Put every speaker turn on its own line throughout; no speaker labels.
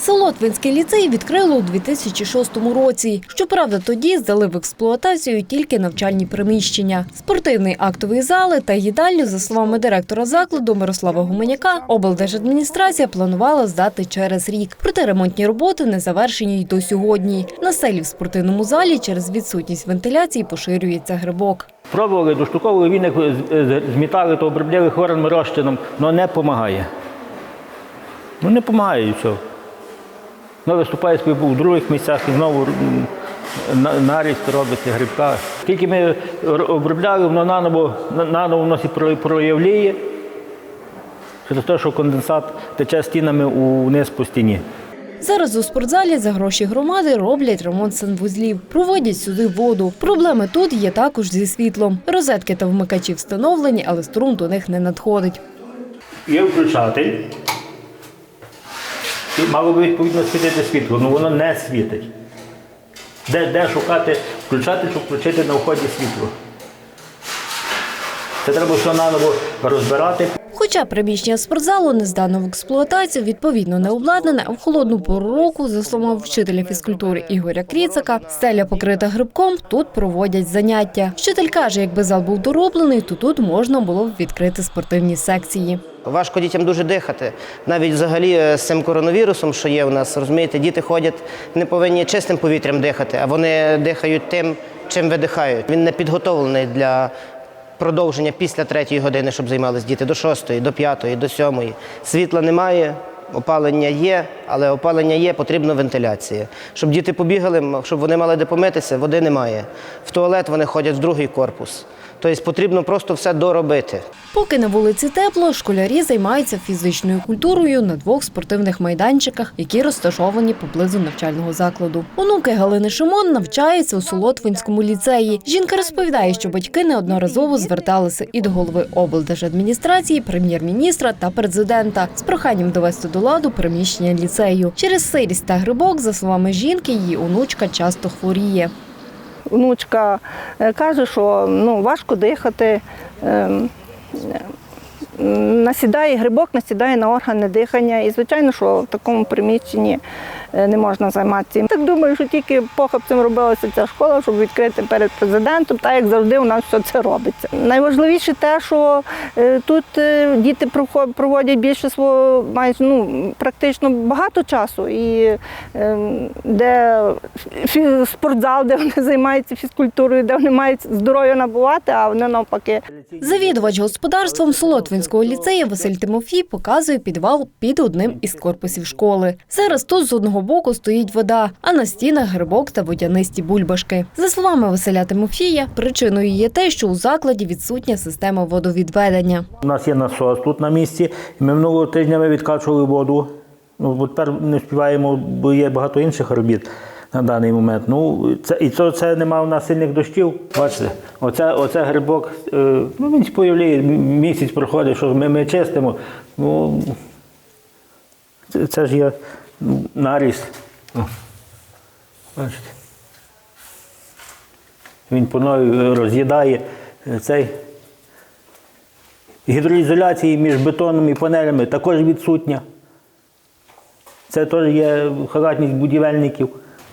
Солотвинський ліцей відкрили у 2006 році. Щоправда, тоді здали в експлуатацію тільки навчальні приміщення. Спортивний актовий зали та їдальню, за словами директора закладу Мирослава Гуменяка, облдержадміністрація планувала здати через рік. Проте ремонтні роботи не завершені й до сьогодні. На селі в спортивному залі через відсутність вентиляції поширюється грибок.
Пробували, доштуковували віник, змітали, то обробляли хворим розчином, але не допомагає. Ну не допомагає і. Ну, виступає собі був в других місцях і знову наріст робиться грибка. Тільки ми обробляли, воно наново, наново воно сі про- проявляє. Через те, що конденсат тече стінами униз по стіні.
Зараз у спортзалі за гроші громади роблять ремонт санвузлів, проводять сюди воду. Проблеми тут є також зі світлом. Розетки та вмикачі встановлені, але струм до них не надходить.
Є включатель. І мало би відповідно світити світло, але воно не світить. Де, де шукати включати, щоб включити на вході світло? Це треба все наново розбирати.
Хоча приміщення спортзалу не здано в експлуатацію, відповідно не обладнане, в холодну пору року, за словами вчителя фізкультури Ігоря Кріцака, стеля покрита грибком, тут проводять заняття. Вчитель каже, якби зал був дороблений, то тут можна було б відкрити спортивні секції.
Важко дітям дуже дихати. Навіть взагалі е, з цим коронавірусом, що є у нас, розумієте, діти ходять, не повинні чистим повітрям дихати, а вони дихають тим, чим видихають. Він не підготовлений для продовження після третьої години, щоб займалися діти до шостої, до п'ятої, до сьомої. Світла немає. Опалення є, але опалення є, потрібна вентиляція. Щоб діти побігали, щоб вони мали де помитися, води немає. В туалет вони ходять в другий корпус. Тобто потрібно просто все доробити.
Поки на вулиці тепло, школярі займаються фізичною культурою на двох спортивних майданчиках, які розташовані поблизу навчального закладу. Онуки Галини Шимон навчаються у Солотвинському ліцеї. Жінка розповідає, що батьки неодноразово зверталися і до голови облдержадміністрації, прем'єр-міністра та президента з проханням довести до ладу приміщення ліцею. Через сирість та грибок, за словами жінки, її онучка часто хворіє.
Внучка е, каже, що ну, важко дихати. ем, Насідає грибок, насідає на органи дихання. І, звичайно, що в такому приміщенні не можна займатися. Так думаю, що тільки похапцем робилася ця школа, щоб відкрити перед президентом, так як завжди у нас все це робиться. Найважливіше те, що е, тут е, діти проводять більше свого майже ну, практично багато часу. І е, де спортзал, де вони займаються фізкультурою, де вони мають здоров'я набувати, а вони навпаки
Завідувач господарством Солотвинського ліцею Василь Тимофій показує підвал під одним із корпусів школи. Зараз тут з одного боку стоїть вода, а на стінах грибок та водянисті бульбашки. За словами Василя Тимофія, причиною є те, що у закладі відсутня система водовідведення.
У нас є насос тут на місці. Ми минулого тижня ми відкачували воду. Ну, бо тепер не співаємо, бо є багато інших робіт на даний момент. Ну, це, і це, це немає у нас сильних дощів. Бачите, оце, оце грибок, е, ну він появляє, місяць проходить, що ми, ми чистимо. Ну, це, це ж є ну, наріст. О, Бачите. Він по новій роз'їдає е, цей. Гідроізоляції між бетоном і панелями також відсутня. Це теж є халатність будівельників.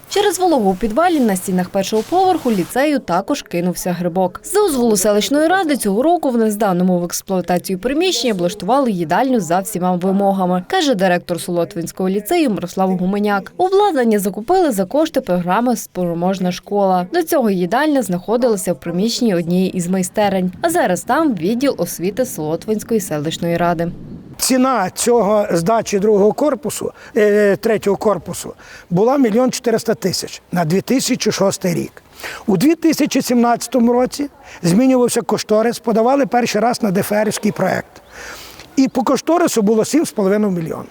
Через вологу у підвалі на стінах першого поверху ліцею також кинувся грибок. З дозволу селищної ради цього року в незданому в експлуатацію приміщення облаштували їдальню за всіма вимогами, каже директор Солотвинського ліцею Мирослав Гуменяк. Обладнання закупили за кошти програми Спроможна школа. До цього їдальня знаходилася в приміщенні однієї із майстерень, а зараз там відділ освіти Солотвинської селищної ради.
Ціна цього здачі другого корпусу, е, третього корпусу була мільйон 400 тисяч на 2006 рік. У 2017 році змінювався кошторис, подавали перший раз на ДФРівський проєкт. І по кошторису було 7,5 мільйона.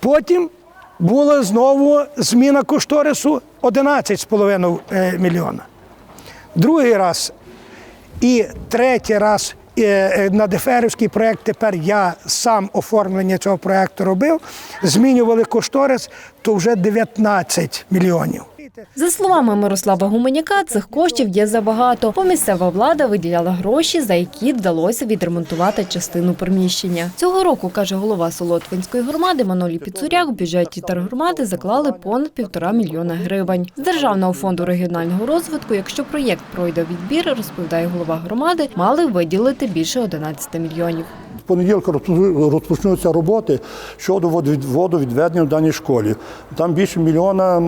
Потім була знову зміна кошторису 11,5 е, мільйона. Другий раз і третій раз е, е, на Деферівський проєкт тепер я сам оформлення цього проєкту робив. Змінювали кошторис, то вже 19 мільйонів.
За словами Мирослава Гуменяка, цих коштів є забагато, бо місцева влада виділяла гроші, за які вдалося відремонтувати частину приміщення. Цього року, каже голова Солотвинської громади Манолі Піцуряк, в бюджеті тергромади заклали понад півтора мільйона гривень. З Державного фонду регіонального розвитку, якщо проєкт пройде відбір, розповідає голова громади, мали виділити більше 11 мільйонів.
Понеділка розпочну- розпочнуться роботи щодо водовідведення в даній школі. Там більше мільйона,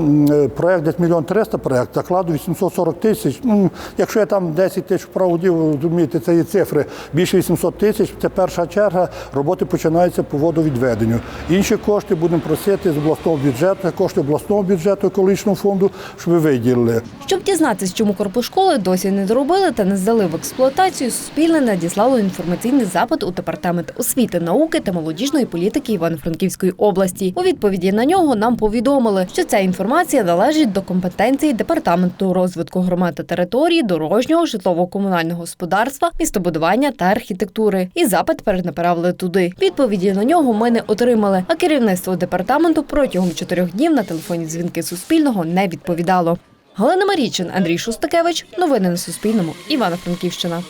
е, десь мільйон триста проект, закладу 840 тисяч. Ну, якщо я там 10 тисяч проводів, розумієте, це є цифри, більше 800 тисяч, це перша черга, роботи починаються по водовідведенню. Інші кошти будемо просити з обласного бюджету, кошти обласного бюджету екологічного фонду, щоб ви виділили.
Щоб дізнатися, чому корпус школи досі не доробили та не здали в експлуатацію, Суспільне надіслало інформаційний запит у департамент освіти, науки та молодіжної політики Івано-Франківської області. У відповіді на нього нам повідомили, що ця інформація належить до компетенції департаменту розвитку громад та території, дорожнього житлово-комунального господарства, містобудування та архітектури. І запит перенаправили туди. Відповіді на нього ми не отримали. А керівництво департаменту протягом чотирьох днів на телефонні дзвінки Суспільного не відповідало. Галина Марічин, Андрій Шустакевич. Новини на Суспільному. Івано-Франківщина.